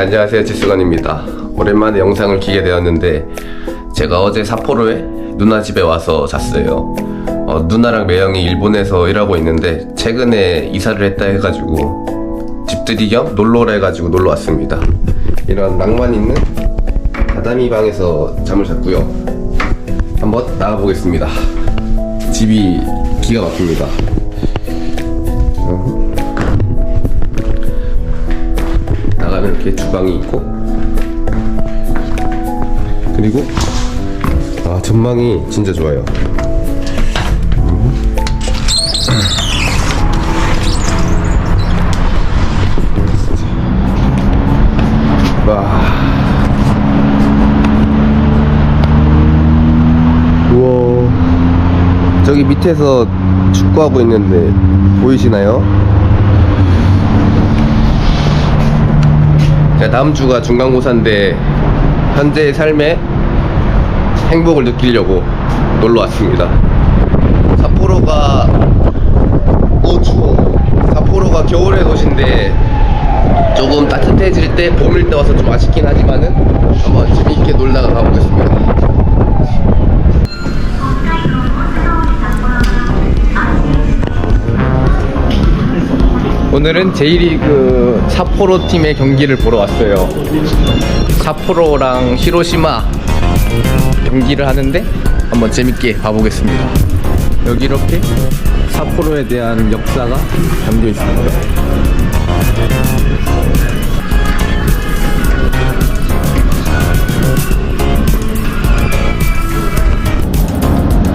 네 안녕하세요 지수건입니다. 오랜만에 영상을 키게 되었는데 제가 어제 삿포로에 누나 집에 와서 잤어요. 어, 누나랑 매형이 일본에서 일하고 있는데 최근에 이사를 했다 해가지고 집들이 겸 놀러라 해가지고 놀러 왔습니다. 이런 낭만 있는 다다미 방에서 잠을 잤고요. 한번 나가보겠습니다. 집이 기가 막힙니다 나가면 이렇게 주방이 있고. 그리고 아 전망이 진짜 좋아요. 와. 우와. 저기 밑에서 축구하고 있는데 보이시나요? 제가 다음 주가 중간고사인데 현재의 삶에 행복을 느끼려고 놀러 왔습니다. 삿포로가 어 추워. 삿포로가 겨울의 도시인데 조금 따뜻해질 때 봄일 때 와서 좀 아쉽긴 하지만은 한번 재미있게 놀다가 가보겠습니다. 오늘은 J리그 삿포로 팀의 경기를 보러 왔어요. 삿포로랑 히로시마 경기를 하는데 한번 재밌게 봐보겠습니다. 여기 이렇게 삿포로에 대한 역사가 담겨 있습니다.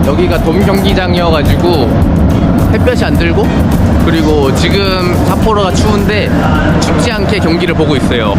여기가 돔 경기장이어가지고 햇볕이 안 들고 그리고 지금 삿포로가 추운데 춥지 않게 경기를 보고 있어요.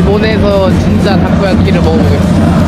일본에서 진짜 타코야키를 먹어보겠습니다.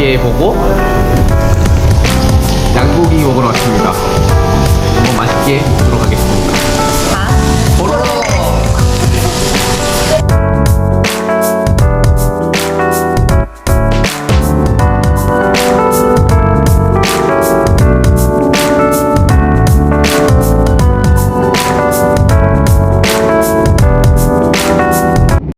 재밌게 보고 양고기 먹으러 왔습니다. 한번 맛있게 먹도록 하겠습니다.